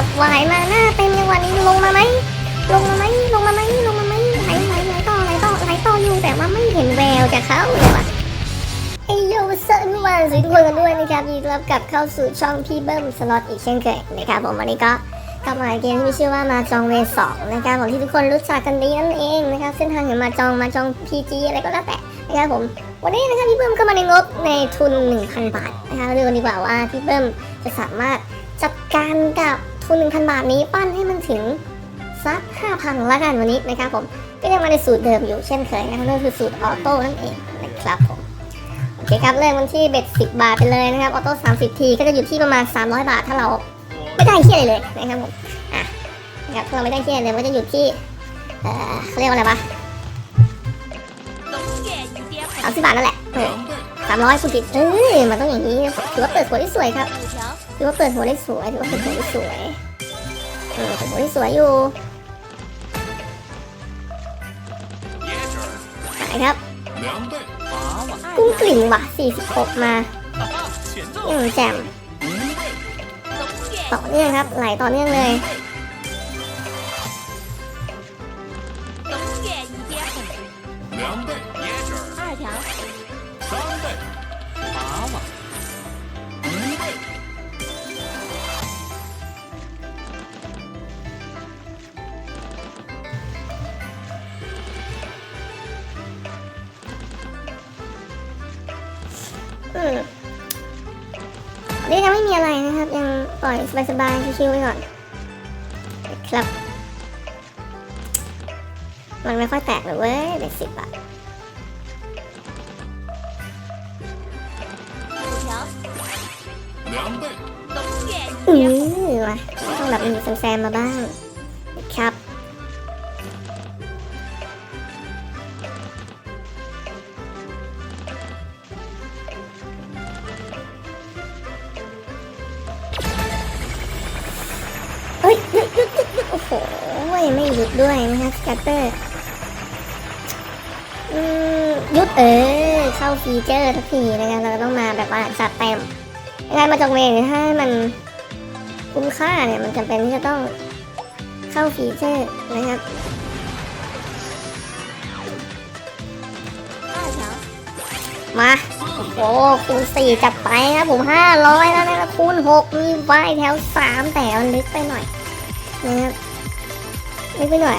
ครับวายมาหน้าเต็มจังหวะนี้ลงมาไหมลงมาไหมลงมาไหมลงมาไหมไหลไหลไหลต่อไหลต่อไหลต่ออยู่แต่ว่าไม่เห็นแววจากเขาเลยว่ะไอโยเซิร์นวันสวัสดีทุกคนกันด้วยนะครับยินดีรับกลับเข้าสู่ช่องพี่เบิ้มสล็อตอีกเช่นเคยนะครับผมวันนี้ก็กลับมาเกมที่มีชื่อว่ามาจองเวสองนะครับผมที่ทุกคนรู้จักกันดีนั่นเองนะครับเส้นทางอย่างมาจองมาจองพีจีอะไรก็แล้วแต่นะครับผมวันนี้นะครับพี่เบิ้มก็มาในงบในทุน 1,000 บาทนะคะเรื่องดีกว่าว่าพี่เบิ้มจะสามารถจัดการกับ ส่วน1,000 บาทนี้ปั้นให้มันถึงสัก 5,000 ละกันวันนี้นะครับผมก็ยังมาในสูตรเดิมอยู่เช่นเคยนะครับนั่นคือสูตรออโต้นั่นเองนะครับผมโอเคครับเริ่มวันที่เบ็ด10 บาทไปเลยนะครับออโต้30 ทีก็จะอยู่ที่ประมาณ 300 บาทถ้าเราไม่ได้เที่ยเลยนะครับผมอะนะครับถ้าเราไม่ได้เที่ยเลยก็จะอยู่ที่เอ่อเรียกว่าอะไรวะสามสิบบาทนั่นแหละ สามร้อยคุณติดเออมันต้องอย่างนี้ถือว่าเปิดหัวได้สวยครับถือว่าเปิดหัวได้สวยถือว่าเปิดหัวได้สวยเออเปิดหัวได้สวยอยู่ไายครับกุ้งกลิ่งว่ะสี่สิบหกมาอืมแจ่มต่อเนื่องครับไหลต่อเนื่องเลย่อนสบายๆชิวๆไปก่อนครับ มันไม่ค่อยแตกเลยเว้ยเด็กสิบอะอือวะต้องแบบมีแซมมาบ้างครับ สแกตเตอร์อยุดเออเข้าฟีเจอร์ทักทีนะครับเราต้องมาแบบว่าจัดเต็มงานมาจากเวรให้มันคุ้มค่าเนี่ยมันจำเป็นที่จะต้องเข้าฟีเจอร์นะครับ，มาโอ้คูณสี่จับไปครับผมห้าร้อยแล้วนะครับคูณหกมีไวแถวสามแต่มันลึกไปหน่อยนะครับลึกไปหน่อย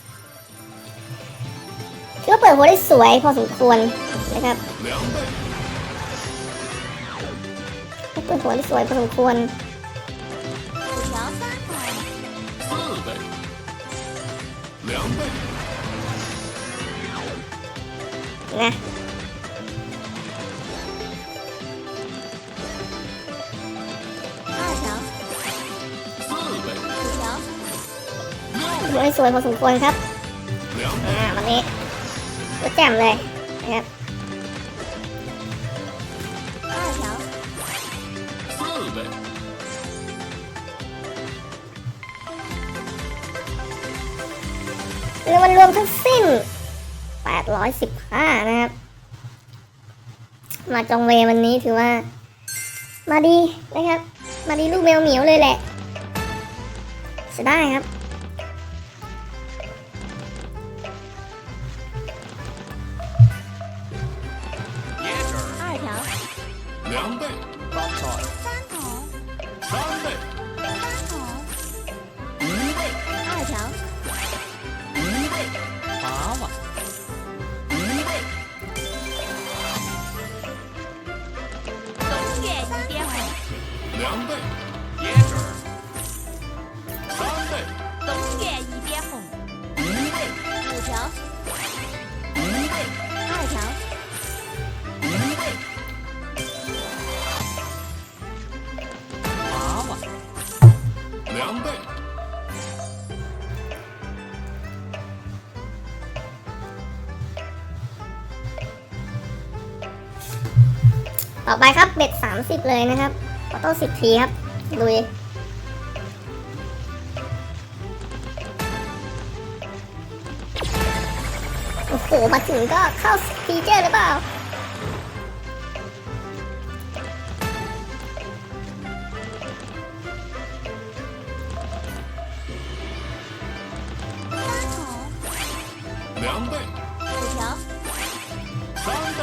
ดหัวได้สวยพอสมควรนะครับเปิดหัวได้สวยพอสมควรนะหัวได้สวยพอสมควรครับอ่าวันนี้ ก็แจ่มเลยนะครับเรือมันรวมทั้งสิ้น 815 นะครับ มาจองเววันนี้ถือว่า มาดีนะครับ มาดีลูกแมวเหมียวเลยแหละจะได้ครับ 狼狈，野者，狼狈。东岳一边红，一位五条，一位二条，一位娃娃，两倍。ต่อไปครับเบ็ด30 เลยนะครับ ออโต้สิบทีครับลุยโอ้โห มาถึงก็เข้าฟีเจอร์หรือเปล่า 三红，两倍，五条，三倍，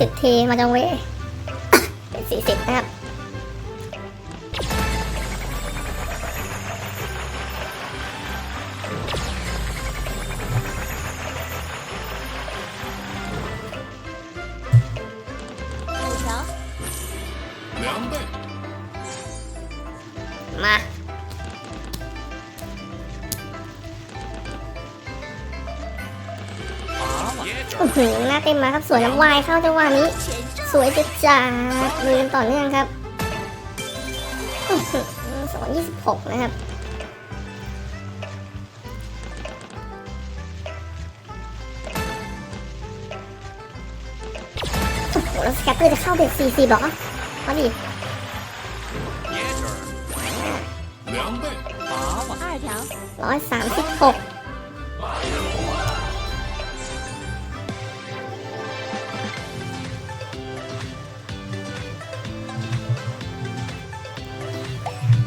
สิบทีมาจังเวเป็นสี่สิบนะครับ สวยน้ำวายเข้าจังหวะนี้ สวยจัดจ้ามือกันต่อเนื่องครับสองยี่สิบหกนะครับโอ้โหแล้วสแกตเตอร์จะเข้าเบ็ดสี่สี่บอกอะมาดิร้อยสามสิบหก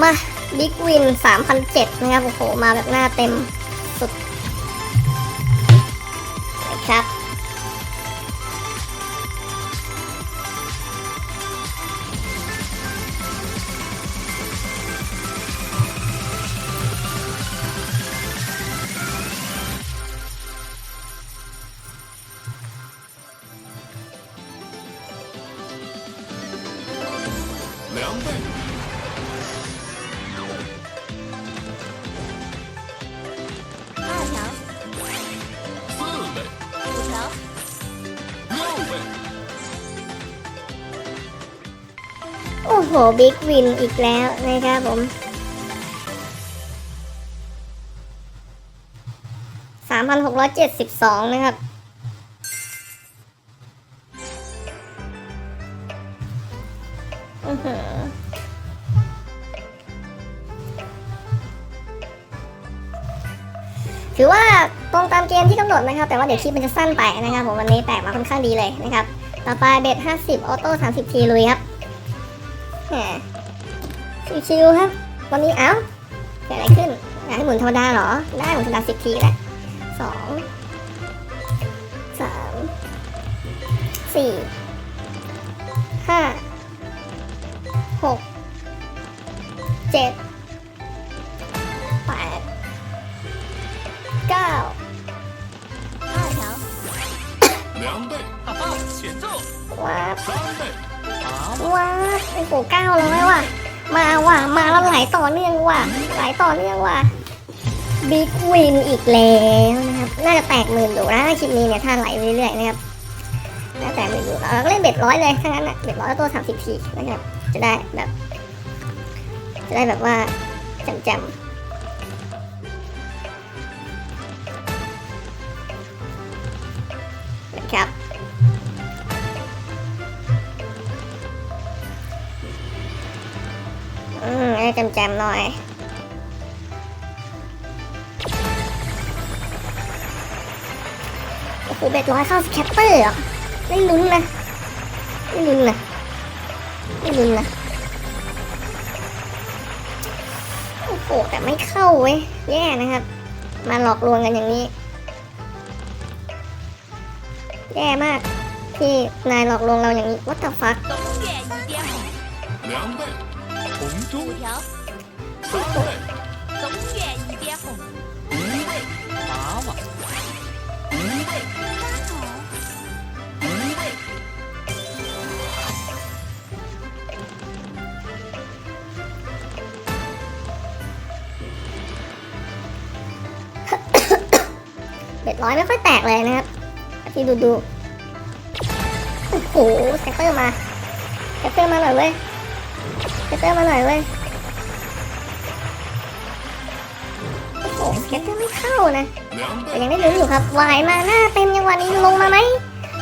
มาบิ๊กวิน3,007นะครับโอ้โห มาแบบหน้าเต็มสุดนะครับ两倍， โอ้โหบิ๊กวินอีกแล้วนะครับผม3,672นะครับ อือหือถือว่าตรงตามเกณฑ์ที่กำหนดนะครับ แต่ว่าเดี๋ยวคลิปมันจะสั้นไปนะครับผมวันนี้แตกมาค่อนข้างดีเลยนะครับ ต่อไปเบ็ด50 ออโต้ 30 ทีลุยครับ ชิวๆครับ วันนี้เอ้าเกิดอะไรขึ้นอยากให้หมุนธรรมดาเหรอ ได้หมุนธรรมดาสิบทีแหละสองสามสี่ห้าหกเจ็ดแปดเก้า 二条，两倍，哈哈，前奏， ว้าบ 三倍，八万， ว้าบโอ้โหเก้าร้อยว่ะ มาว่ะ มาแล้วหลายต่อเนื่องว่ะหลายต่อเนื่องว่ะบิ๊กวินอีกแล้วนะครับ น่าจะแตกหมื่นอยู่นะคลิปนี้เนี่ยถ้าไหลเรื่อยๆนะครับ น่าแตกหมื่นอยู่เราก็เล่นเบ็ดร้อยเลยถ้างั้นเบ็ดร้อยตัวสามสิบทีนะครับ จะได้แบบ จะได้แบบว่าจำจำครับ อืมให้ำจมหน่อย โอ้โหเบ็ดร้อยเข้าสแคปเปอร์เหรอไม่ลุ้นนะ ไม่ลุ้นนะ ไม่ลุ้นนะ โอ้โห แต่ไม่เข้าเว้ย แย่นะครับ มาหลอกลวงกันอย่างนี้ แย่มาก ที่นายหลอกลวงเราอย่างนี้วัตถุภั fuck 两。红中五条，三倍，东远一点红，五倍，八万，五倍，五倍， เบ็ดร้อยไม่ค่อยแตกเลยนะครับที่ดูดูโอ้โหสแคปเตอร์มาสแคปเตอร์มาหน่อยเว้ยสแคป เตอร์มาหน่อยเว้ยโอ้โหเก็ตเตอไม่เข้านะแต่ยังได้ลุ้นอยู่ครับวายมาหน้าเต็มยังวันนี้ลงมาไหม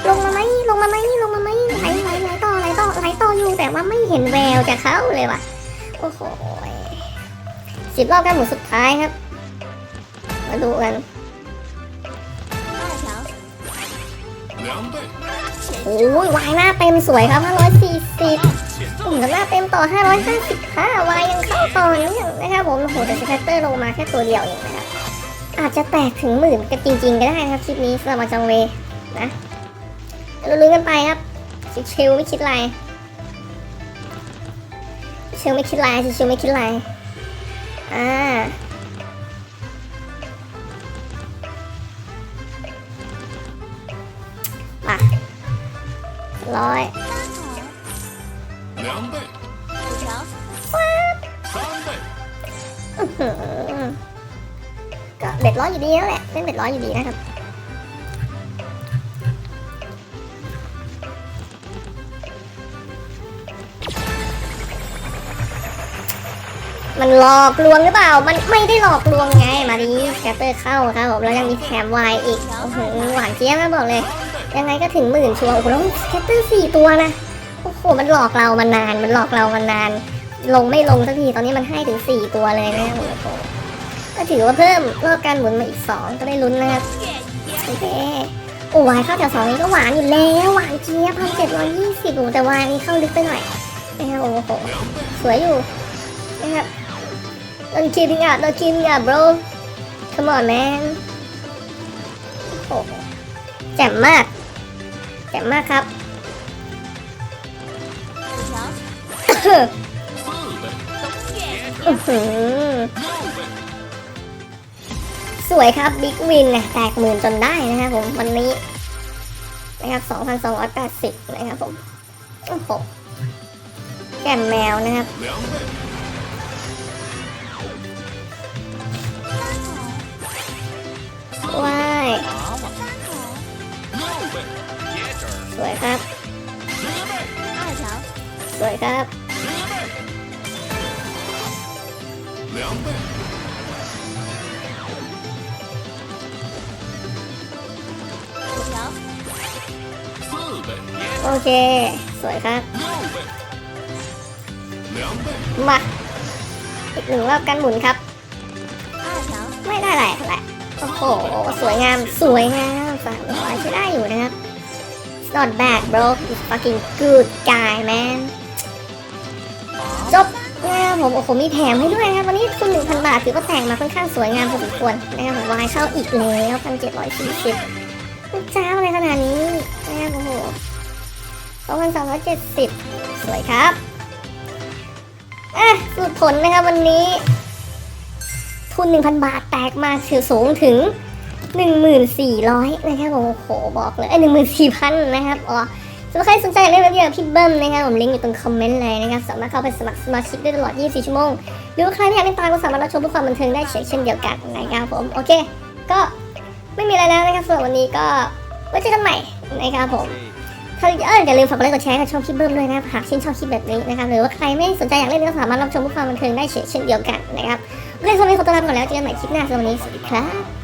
ลงมาไหมลงมาไหมลงมาไหมไหลไหลไหลต่อไหลต่อไหลต่ออยู่แต่ว่าไม่เห็นแววจากเขาเลยว่ะโอ้โหสิบรอบกันหมุนสุดท้ายครับ มาดูกันโอ้ยวายหน้าเต็มสวยครับ540 ปุ่มสำหรับเต็มต่อ 550ค่ะวายยังเข้าต่อเนี่อนะครับผมโอ้โหแต่สแคตเตอร์ลงมาแค่ตัวเดียวเองนะครับอาจจะแตกถึงหมื่นกันจริง ๆ ก็ได้ครับคลิปนี้สำหรับจังเวนะลุ้นกันไปครับชิลไม่คิดไรชิวไม่คิดไรชิวไม่คิดไรอ่าร้อย 两倍，五条，三倍， อื้อหือก็เบ็ดร้อยอยู่ดีนั่นแหละเล่นเบ็ดร้อยอยู่ดีนะครับ มันหลอกลวงหรือเปล่า มันไม่ได้หลอกลวงไง มาดีแกเตอร์เข้าครับผมแล้วยังมีแถมวายอีก โอ้โห หวานเจี๊ยบนะบอกเลย ยังไงก็ถึงหมื่นชัวร์โอ้โหแล้วแคตเตอร์สี่ตัวนะ โอ้มันหลอกเรามานาน มันหลอกเรามานาน ลงไม่ลงสักที ตอนนี้มันให้ถึงสี่ตัวเลยแม่รับผมโอ้ก็ถือว่าเพิ่มรอบการหมุนมาอีกสองก็ได้ลุ้นนะครับโอเคโอ้วายเข้าแถวสองนี้ก็หวานอยู่แล้วหวานเจี๊ยบพันเจ็ดร้อยยี่สิบโอ้แต่วายนี้เข้าลึกไปหน่อยนะคโอ้โหสวยอยู่นะครับ not keeping up not keeping bro come on man โอ้โหแจ่มมากแจ่มมากครับ สวยครับบิ๊กวินนะแตกหมื่นจนได้นะครับผมวันนี้นะครับ2,280 นะครับผม โอ้โห แก้มแมวนะครับ ว้าย สวยครับ สวยครับ โอเค สวยครับ มา อีกหนึ่งรอบการหมุนครับ ไม่ได้อะไรแหละโอ้โห สวยงาม สวยงามสามร้ยใช้ได้อยู่นะครับ It's not bad bro. You fucking good guy, man. จบ ผมโอ้โหมีแถมให้ด้วยนะครับวันนี้ทุน1,000บาทถือว่าแต่งมาค่อนข้างสวยงามพอสมควรนะครับผมวายเข้าอีกแล้ว1,740จ้าอะไรขนาดนี้นะครับโอ้โห2,270สวยครับอะสูตรผลนะครับวันนี้ ทุน1,000บาทแตกมาถือสูงถึง1,400นะครับผมโอ้โหบอกเลยเอ้ย14,000นะครับอ๋อ สำหรับใครสนใจอยากเล่นเว็บเดียวกับพี่เบิ้มนะครับผมลิงก์อยู่ตรงคอมเมนต์เลยนะครับสามารถเข้าไปสมัครสมาชิกได้ตลอด 24 ชั่วโมง หรือว่าใครไม่อยากเล่นตามก็สามารถรับชมเพื่อความบันเทิงได้เช่นเดียวกันนะครับผมโอเค ก็ไม่มีอะไรแล้วนะครับสำหรับวันนี้ก็ไว้เจอกันใหม่นะครับผมถ้าเอออย่าลืมฝากกดไลค์กดแชร์กับช่องคลิปเบิ้มด้วยนะครับหากชื่นชอบคลิปแบบนี้นะครับหรือว่าใครไม่สนใจอยากเล่นก็สามารถรับชมเพื่อความบันเทิงได้เช่นเดียวกันนะครับโอเคสำหรับวันนี้ขอตัวลาไปก่อนแล้วเจอกันใหม่คลิปหน้าสำหรับวันนี้สวัสดีครับ